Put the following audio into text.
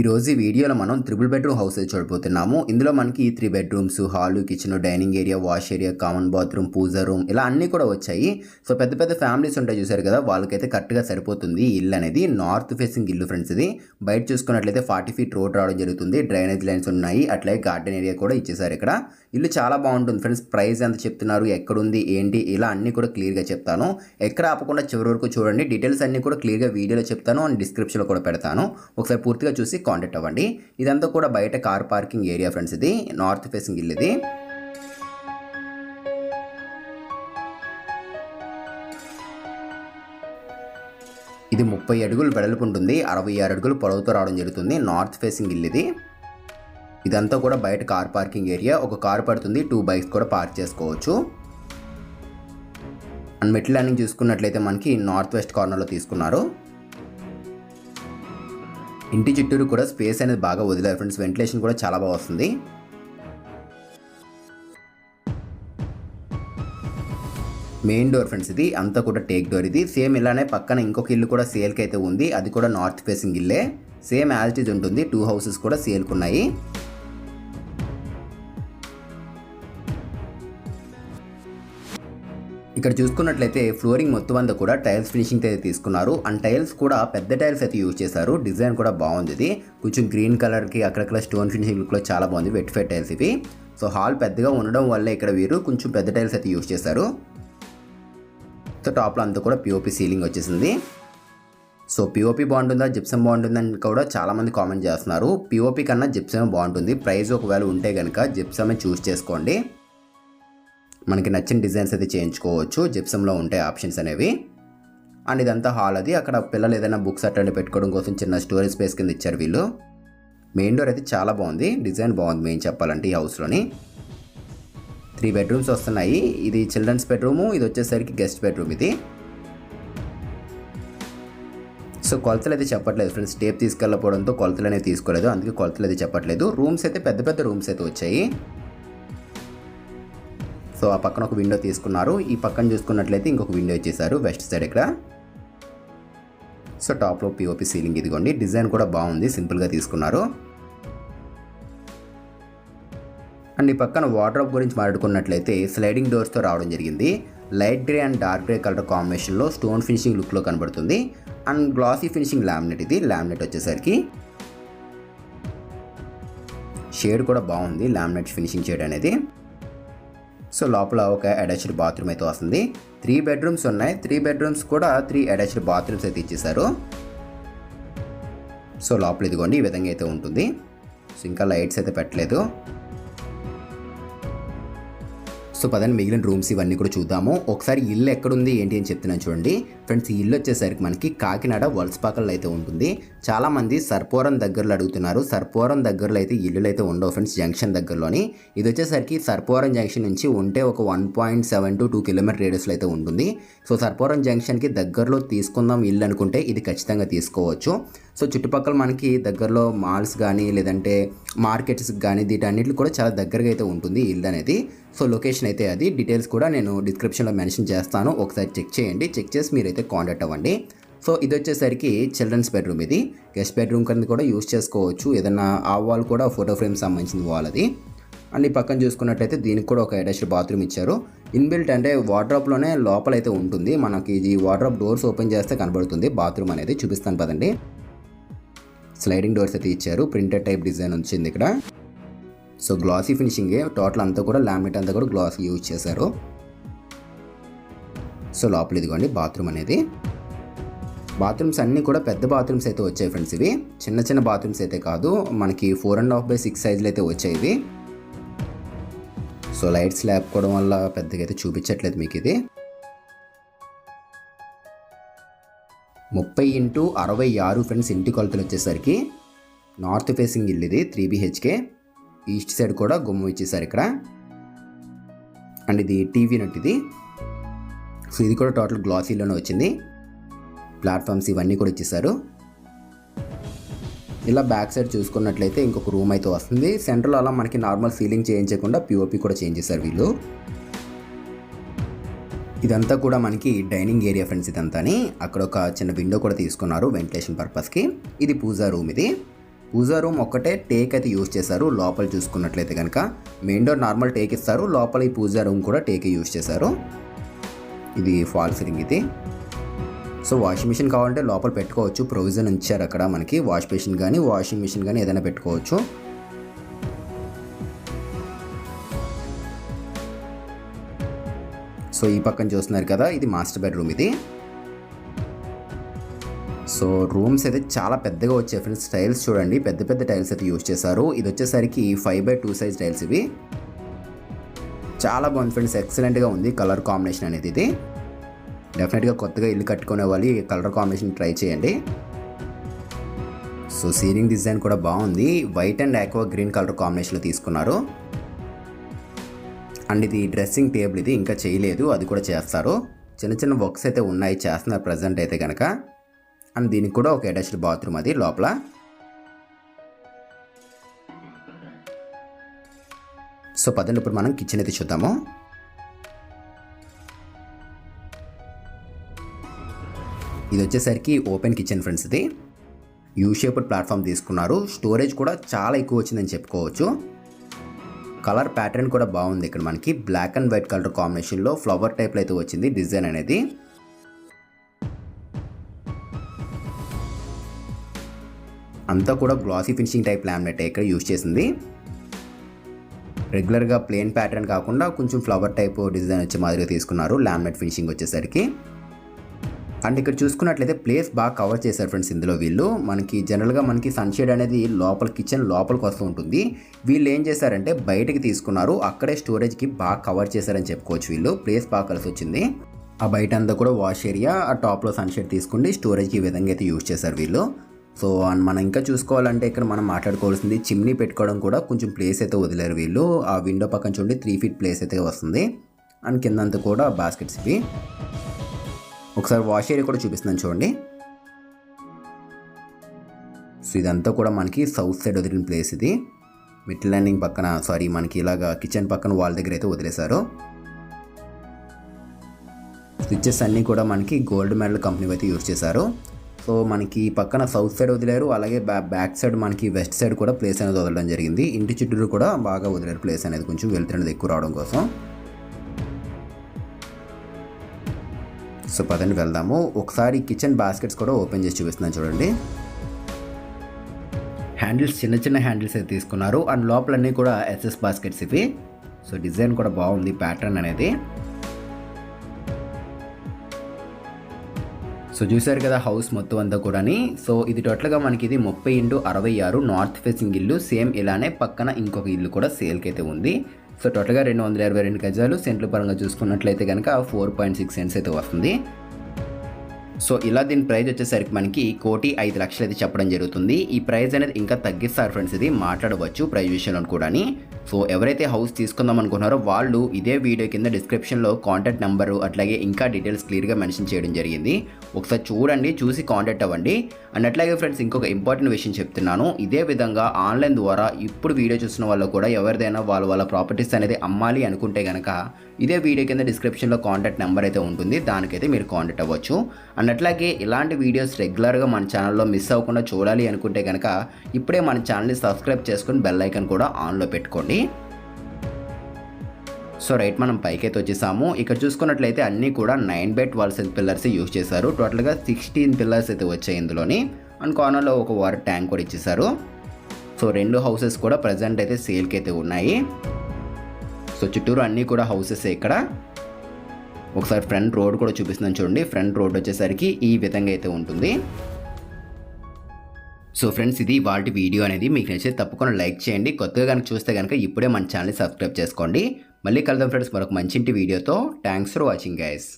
ఈ రోజు ఈ వీడియోలో మనం త్రిబుల్ బెడ్రూమ్ హౌస్ అయితే చూడబోతున్నాము. ఇందులో మనకి three bedrooms hall kitchen dining area wash area common bathroom puja room ఇలా అన్నీ కూడా వచ్చాయి. సో పెద్ద పెద్ద ఫ్యామిలీస్ ఉంటాయి చూసారు కదా వాళ్ళకైతే కరెక్ట్గా సరిపోతుంది ఇల్లు అనేది. నార్త్ ఫేసింగ్ ఇల్లు ఫ్రెండ్స్ ఇది. బయట చూసుకున్నట్లయితే ఫార్టీ ఫీట్ రోడ్ రావడం జరుగుతుంది. డ్రైనేజ్ లైన్స్ ఉన్నాయి. అట్లాగే గార్డెన్ ఏరియా కూడా ఇచ్చేసారు ఇక్కడ. ఇల్లు చాలా బాగుంటుంది ఫ్రెండ్స్ ప్రైస్ ఎంత చెప్తున్నారు? ఎక్కడుంది? ఏంటి? ఇలా అన్నీ కూడా క్లియర్గా చెప్తాను. ఎక్కడ ఆపకుండా చివరి వరకు చూడండి. డీటెయిల్స్ అన్నీ కూడా క్లియర్గా వీడియోలో చెప్తాను. అండ్ డిస్క్రిప్షన్లో కూడా పెడతాను. ఒకసారి పూర్తిగా చూసి కాంటాక్ట్ అవ్వండి. ఇదంతా కూడా బయట కార్ పార్కింగ్ ఏరియా ఫ్రెండ్స్ ఇది. నార్త్ ఫేసింగ్ ఇల్లు ఇది. ఇది ముప్పై అడుగులు వెడల్పు ఉంటుంది. అరవై ఆరు అడుగులు పొడవుతో రావడం జరుగుతుంది. నార్త్ ఫేసింగ్ ఇల్లు ఇది. ఇదంతా కూడా బయట కార్ పార్కింగ్ ఏరియా. ఒక కార్ పడుతుంది. టూ బైక్స్ కూడా పార్క్ చేసుకోవచ్చు. అండ్ మెట్ల ల్యాండింగ్ చూసుకున్నట్లయితే మనకి నార్త్ వెస్ట్ కార్నర్లో తీసుకున్నారు. ఇంటి చుట్టూరు కూడా స్పేస్ అనేది బాగా వదిలేదు ఫ్రెండ్స్. వెంటిలేషన్ కూడా చాలా బాగా వస్తుంది. మెయిన్ డోర్ ఫ్రెండ్స్ ఇది. అంతా కూడా టేక్ డోర్ ఇది. సేమ్ ఇలానే పక్కన ఇంకొక ఇల్లు కూడా సేల్కి అయితే ఉంది. అది కూడా నార్త్ ఫేసింగ్ ఇల్లే. సేమ్ యాజ్ ఇట్ ఉంటుంది. టూ హౌసెస్ కూడా సేల్కున్నాయి ఉన్నాయి. ఇక్కడ చూసుకున్నట్లయితే ఫ్లోరింగ్ మొత్తం అంతా కూడా టైల్స్ ఫినిషింగ్ అయితే తీసుకున్నారు. అండ్ టైల్స్ కూడా పెద్ద టైల్స్ అయితే యూజ్ చేశారు. డిజైన్ కూడా బాగుంది ఇది. కొంచెం గ్రీన్ కలర్కి అక్కడక్కడ స్టోన్ ఫినిషింగ్ లుక్లో చాలా బాగుంది. వెట్ ఫెట్ టైల్స్ ఇవి. సో హాల్ పెద్దగా ఉండడం వల్ల ఇక్కడ వీరు కొంచెం పెద్ద టైల్స్ అయితే యూజ్ చేశారు. సో టాప్లో అంతా కూడా పిఓపి సీలింగ్ వచ్చేసింది. సో పిఓపి బాగుంటుందా? జిప్సమ్ బాగుంటుందని కూడా చాలామంది కామెంట్ చేస్తున్నారు. పిఓపి కన్నా జిప్సమే బాగుంటుంది. ప్రైస్ ఒకవేళ ఉంటే కనుక జిప్సమే చూస్ చేసుకోండి. మనకి నచ్చిన డిజైన్స్ అయితే చేయించుకోవచ్చు. జిప్సంలో ఉంటాయి ఆప్షన్స్ అనేవి. అండ్ ఇదంతా హాల్ అది. అక్కడ పిల్లలు ఏదైనా బుక్స్ అట్లాంటి పెట్టుకోవడం కోసం చిన్న స్టోరేజ్ స్పేస్ కింద ఇచ్చారు వీళ్ళు. మెయిన్ డోర్ అయితే చాలా బాగుంది. డిజైన్ బాగుంది మెయిన్ చెప్పాలంటే ఈ హౌస్లోని. త్రీ బెడ్రూమ్స్ వస్తున్నాయి. ఇది చిల్డ్రన్స్ బెడ్రూము. ఇది వచ్చేసరికి గెస్ట్ బెడ్రూమ్ ఇది. సో కొలతలు అయితే చెప్పట్లేదు ఫ్రెండ్స్. టేప్ తీసుకెళ్ళకపోవడంతో కొలతలు అనేది తీసుకోలేదు. అందుకే కొలతలు అయితే చెప్పట్లేదు. రూమ్స్ అయితే పెద్ద పెద్ద రూమ్స్ అయితే వచ్చాయి. సో ఆ పక్కన ఒక విండో తీసుకున్నారు. ఈ పక్కన చూసుకున్నట్లయితే ఇంకొక విండో ఇచ్చేసారు వెస్ట్ సైడ్ ఇక్కడ. సో టాప్లో పిఓపి సీలింగ్ ఇదిగోండి. డిజైన్ కూడా బాగుంది సింపుల్గా తీసుకున్నారు. అండ్ ఈ పక్కన వాటర్ గురించి మాట్లాడుకున్నట్లయితే స్లైడింగ్ డోర్స్తో రావడం జరిగింది. Light grey and dark grey colour కాంబినేషన్లో స్టోన్ ఫినిషింగ్ లుక్లో కనబడుతుంది. అండ్ గ్లాసీ ఫినిషింగ్ లామినేట్ ఇది లామినేట్ వచ్చేసరికి. షేడ్ కూడా బాగుంది లామినేట్ ఫినిషింగ్ షేడ్ అనేది. సో లోపల ఒక అటాచ్డ్ బాత్రూమ్ అయితే వస్తుంది. త్రీ బెడ్రూమ్స్ ఉన్నాయి. త్రీ బెడ్రూమ్స్ కూడా త్రీ అటాచ్డ్ బాత్రూమ్స్ అయితే ఇచ్చేసారు సో లోపల ఇదిగోండి ఈ విధంగా అయితే ఉంటుంది. సో ఇంకా లైట్స్ అయితే పెట్టలేదు. సో పదండి మిగిలిన రూమ్స్ ఇవన్నీ కూడా చూద్దాము. ఒకసారి ఇల్లు ఎక్కడుంది ఏంటి అని చెప్తున్నాను చూడండి. ఫ్రెండ్స్ ఈ ఇల్లు వచ్చేసరికి మనకి కాకినాడ వలసపాకల్లో అయితే ఉంటుంది. చాలామంది సర్పోరం దగ్గరలో అడుగుతున్నారు. సర్పోరం దగ్గరలో అయితే ఇల్లులు అయితే ఉండవు ఫ్రెండ్స్ జంక్షన్ దగ్గరలోని. ఇది వచ్చేసరికి సర్పోరం జంక్షన్ నుంచి ఉంటే ఒక one point seven to two kilometre రేడియస్లో అయితే ఉంటుంది. సో సర్పోరం జంక్షన్కి దగ్గరలో తీసుకుందాం ఇల్లు అనుకుంటే ఇది ఖచ్చితంగా తీసుకోవచ్చు. సో చుట్టుపక్కల మనకి దగ్గరలో మాల్స్ కానీ లేదంటే మార్కెట్స్ కానీ వీటన్నిటిని కూడా చాలా దగ్గరగా అయితే ఉంటుంది ఇల్లు అనేది. సో లొకేషన్ అయితే అది. డీటెయిల్స్ కూడా నేను డిస్క్రిప్షన్లో మెన్షన్ చేస్తాను. ఒకసారి చెక్ చేయండి. చెక్ చేసి మీరైతే కాంటాక్ట్ అవ్వండి. సో ఇది వచ్చేసరికి చిల్డ్రన్స్ బెడ్రూమ్ ఇది. గెస్ట్ బెడ్రూమ్ కింద కూడా యూస్ చేసుకోవచ్చు. ఏదైనా ఆ వాల్ కూడా ఫోటో ఫ్రేమ్ సంబంధించిన వాల్ అది. అండ్ ఈ పక్కన చూసుకున్నట్లయితే దీనికి కూడా ఒక అటాచ్డ్ బాత్రూమ్ ఇచ్చారు. ఇన్బిల్ట్ అంటే వార్డ్రాప్లోనే లోపల అయితే ఉంటుంది. మనకి ఈ వార్డ్రాప్ డోర్స్ ఓపెన్ చేస్తే కనబడుతుంది. బాత్రూమ్ అనేది చూపిస్తాను పదండి. స్లైడింగ్ డోర్స్ అయితే ఇచ్చారు. ప్రింటెడ్ టైప్ డిజైన్ వచ్చింది ఇక్కడ. సో గ్లాసీ ఫినిషింగే టోటల్ అంతా కూడా లామినేట్ అంతా కూడా గ్లాస్ యూజ్ చేశారు. సో లోపల ఇదిగోండి బాత్రూమ్ అనేది. బాత్రూమ్స్ అన్నీ కూడా పెద్ద బాత్రూమ్స్ అయితే వచ్చాయి ఫ్రెండ్స్ ఇవి. చిన్న చిన్న బాత్రూమ్స్ అయితే కాదు. మనకి four and half by six సైజులు అయితే వచ్చాయి ఇవి. సో లైట్స్ లేకపోవడం వల్ల పెద్దగా అయితే చూపించట్లేదు మీకు ఇది. ముప్పై ఇంటూ అరవై ఆరు ఫ్రెండ్స్ ఇంటి కొలతలు వచ్చేసరికి నార్త్ ఫేసింగ్ ఇల్లు ఇది త్రీ బీహెచ్కే. ఈస్ట్ సైడ్ కూడా గుమ్మం ఇచ్చేసారు ఇక్కడ. అండ్ ఇది టీవీ నట్ ఇది. సో ఇది కూడా టోటల్ గ్లాసీలోనే వచ్చింది. ప్లాట్ఫామ్స్ ఇవన్నీ కూడా ఇచ్చేసారు. ఇలా బ్యాక్ సైడ్ చూసుకున్నట్లయితే ఇంకొక రూమ్ అయితే వస్తుంది. సెంటర్లో అలా మనకి నార్మల్ సీలింగ్ చేయించకుండా పిఓపి కూడా చేంజ్ చేశారు వీళ్ళు. ఇదంతా కూడా మనకి డైనింగ్ ఏరియా ఫ్రెండ్స్ ఇదంతాని. అక్కడ ఒక చిన్న విండో కూడా తీసుకున్నారు వెంటిలేషన్ పర్పస్కి. ఇది పూజా రూమ్ ఇది. పూజా రూమ్ ఒక్కటే టేక్ అయితే యూజ్ చేశారు లోపల చూసుకున్నట్లయితే కనుక మెయిన్ డోర్ నార్మల్ టేక్ ఇస్తారు. లోపల ఈ పూజా రూమ్ కూడా టేక్ యూజ్ చేశారు. ఇది ఫాల్ సీలింగ్ ఇది. సో వాషింగ్ మిషన్ కావాలంటే లోపల పెట్టుకోవచ్చు. ప్రొవిజన్ ఇచ్చారు అక్కడ మనకి వాష్ మిషన్ కానీ వాషింగ్ మిషన్ కానీ ఏదైనా పెట్టుకోవచ్చు. సో ఈ పక్కన చూస్తున్నారు కదా ఇది మాస్టర్ బెడ్రూమ్ ఇది. సో రూమ్స్ అయితే చాలా పెద్దగా వచ్చాయి ఫ్రెండ్స్ టైల్స్ చూడండి పెద్ద పెద్ద టైల్స్ అయితే యూజ్ చేశారు. ఇది వచ్చేసరికి five by two size tiles ఇవి. చాలా బాగుంది ఫ్రెండ్స్ ఎక్సలెంట్గా ఉంది కలర్ కాంబినేషన్ అనేది ఇది. డెఫినెట్గా కొత్తగా ఇల్లు కట్టుకునే వాళ్ళు ఈ కలర్ కాంబినేషన్ ట్రై చేయండి. సో సీలింగ్ డిజైన్ కూడా బాగుంది. White and aqua green colour కాంబినేషన్లో తీసుకున్నారు. అండ్ ఇది డ్రెస్సింగ్ టేబుల్ ఇది ఇంకా చేయలేదు అది కూడా చేస్తారు. చిన్న చిన్న వర్క్స్ అయితే ఉన్నాయి చేస్తున్నారు ప్రజెంట్ అయితే కనుక అండ్ దీనికి కూడా ఒక అటాచ్డ్ బాత్రూమ్ అది లోపల. సో పదండి ఇప్పుడు మనం కిచెన్ అయితే చూద్దాము. ఇది వచ్చేసరికి ఓపెన్ కిచెన్ ఫ్రెండ్స్ ఇది. యూ షేప్డ్ ప్లాట్ఫామ్ తీసుకున్నారు. స్టోరేజ్ కూడా చాలా ఎక్కువ వచ్చిందని చెప్పుకోవచ్చు. కలర్ ప్యాటర్న్ కూడా బాగుంది. ఇక్కడ మనకి బ్లాక్ అండ్ వైట్ కలర్ కాంబినేషన్లో ఫ్లవర్ టైప్లో అయితే వచ్చింది డిజైన్ అనేది. అంతా కూడా గ్లాసీ ఫినిషింగ్ టైప్ ల్యామినేట్ ఇక్కడ యూజ్ చేసింది. రెగ్యులర్గా ప్లేన్ ప్యాటర్న్ కాకుండా కొంచెం ఫ్లవర్ టైప్ డిజైన్ వచ్చే మాదిరిగా తీసుకున్నారు. ల్యామినేట్ ఫినిషింగ్ వచ్చేసరికి. అండ్ ఇక్కడ చూసుకున్నట్లయితే ప్లేస్ బాగా కవర్ చేశారు ఫ్రెండ్స్ ఇందులో వీళ్ళు. మనకి జనరల్గా మనకి సన్షేడ్ అనేది లోపల కిచెన్ లోపలికి వస్తూ ఉంటుంది. వీళ్ళు ఏం చేశారంటే బయటకి తీసుకున్నారు. అక్కడే స్టోరేజ్కి బాగా కవర్ చేశారని చెప్పుకోవచ్చు వీళ్ళు. ప్లేస్ బాగా కలిసి వచ్చింది. ఆ బయట అంతా కూడా వాష్ ఏరియా ఆ టాప్లో సన్షేడ్ తీసుకుండి స్టోరేజ్కి ఈ విధంగా అయితే యూజ్ చేశారు వీళ్ళు. సో అండ్ మనం ఇంకా చూసుకోవాలంటే ఇక్కడ మనం మాట్లాడుకోవాల్సింది చిమ్నీ పెట్టుకోవడం కూడా కొంచెం ప్లేస్ అయితే వదిలేరు వీళ్ళు. ఆ విండో పక్కన చూడండి త్రీ ఫీట్ ప్లేస్ అయితే వస్తుంది. అండ్ కిందంతా కూడా బాస్కెట్స్ ఇవి. ఒకసారి వాష్ ఏరియా కూడా చూపిస్తున్నాను చూడండి. సో ఇదంతా కూడా మనకి సౌత్ సైడ్ వదిలిన ప్లేస్ ఇది. మిడ్ ల్యాండింగ్ పక్కన సారీ మనకి ఇలాగా కిచెన్ పక్కన వాళ్ళ దగ్గర అయితే వదిలేశారు. స్విచ్చెస్ అన్నీ కూడా మనకి గోల్డ్ మెడల్ కంపెనీ అయితే యూజ్ చేశారు. సో మనకి పక్కన సౌత్ సైడ్ వదిలేరు అలాగే బ్యా బ్యాక్ సైడ్ మనకి వెస్ట్ సైడ్ కూడా ప్లేస్ అనేది వదలడం జరిగింది. ఇంటి చుట్టూరు కూడా బాగా వదిలేరు ప్లేస్ అనేది కొంచెం వెళ్తున్నది ఎక్కువ రావడం కోసం. సో పదండి వెళ్దాము. ఒకసారి కిచెన్ బాస్కెట్స్ కూడా ఓపెన్ చేసి చూపిస్తున్నాను చూడండి. హ్యాండిల్స్ చిన్న చిన్న హ్యాండిల్స్ అయితే తీసుకున్నారు. అండ్ లోపలన్నీ కూడా ఎస్ఎస్ బాస్కెట్స్ ఇవి. సో డిజైన్ కూడా బాగుంది ప్యాటర్న్ అనేది. సో చూసారు కదా హౌస్ మొత్తం అంతా కూడాని. సో ఇది టోటల్గా మనకి ఇది ముప్పై ఇంటూ అరవై ఆరు నార్త్ ఫేసింగ్ ఇల్లు. సేమ్ ఇలానే పక్కన ఇంకొక ఇల్లు కూడా సేల్కి అయితే ఉంది. సో టోటల్గా రెండు వందల ఇరవై రెండు గజాలు సెంట్ల పరంగా చూసుకున్నట్లయితే కనుక ఫోర్ పాయింట్ సిక్స్ సెంట్స్ అయితే వస్తుంది. సో ఇలా దీని ప్రైస్ వచ్చేసరికి మనకి కోటి ఐదు లక్షలు అయితే చెప్పడం జరుగుతుంది. ఈ ప్రైస్ అనేది ఇంకా తగ్గిస్తారు ఫ్రెండ్స్ ఇది మాట్లాడవచ్చు ప్రైస్ విషయంలో కూడా సో ఎవరైతే హౌస్ తీసుకుందాం అనుకున్నారో వాళ్ళు ఇదే వీడియో కింద డిస్క్రిప్షన్లో కాంటాక్ట్ నెంబరు అట్లాగే ఇంకా డీటెయిల్స్ క్లియర్గా మెన్షన్ చేయడం జరిగింది. ఒకసారి చూడండి చూసి కాంటాక్ట్ అవ్వండి. అండ్ అట్లాగే ఫ్రెండ్స్ ఇంకొక ఇంపార్టెంట్ విషయం చెప్తున్నాను. ఇదే విధంగా ఆన్లైన్ ద్వారా ఇప్పుడు వీడియో చూసిన వాళ్ళు కూడా ఎవరిదైనా వాళ్ళ వాళ్ళ ప్రాపర్టీస్ అనేది అమ్మాలి అనుకుంటే కనుక ఇదే వీడియో కింద డిస్క్రిప్షన్లో కాంటాక్ట్ నెంబర్ అయితే ఉంటుంది. దానికైతే మీరు కాంటాక్ట్ అవ్వచ్చు. అండ్ అట్లాగే ఇలాంటి వీడియోస్ రెగ్యులర్గా మన ఛానల్లో మిస్ అవ్వకుండా చూడాలి అనుకుంటే కనుక ఇప్పుడే మన ఛానల్ని సబ్స్క్రైబ్ చేసుకుని బెల్ ఐకన్ కూడా ఆన్లో పెట్టుకోండి. సో రైట్ మనం పైకైతే వచ్చేసాము. ఇక్కడ చూసుకున్నట్లయితే అన్నీ కూడా nine by twelve and pillars use చేశారు. టోటల్గా సిక్స్టీన్ పిల్లర్స్ అయితే వచ్చాయి ఇందులోని. అండ్ కార్నర్లో ఒక వాటర్ ట్యాంక్ కూడా ఇచ్చేసారు సో రెండు హౌసెస్ కూడా ప్రజెంట్ అయితే సేల్కి అయితే ఉన్నాయి. సో చుట్టూరు అన్నీ కూడా హౌసెస్ ఇక్కడ. ఒకసారి ఫ్రంట్ రోడ్ కూడా చూపిస్తున్నాను చూడండి. ఫ్రంట్ రోడ్ వచ్చేసరికి ఈ విధంగా అయితే ఉంటుంది. సో ఫ్రెండ్స్ ఇది వాటి వీడియో అనేది. మీకు నచ్చితే తప్పకుండా లైక్ చేయండి. కొత్తగా కనుక చూస్తే కనుక ఇప్పుడే మన ఛానల్ని సబ్స్క్రైబ్ చేసుకోండి. మళ్ళీ కలుద్దాం ఫ్రెండ్స్ మరొక మంచి ఇంటి వీడియోతో. Thanks for watching guys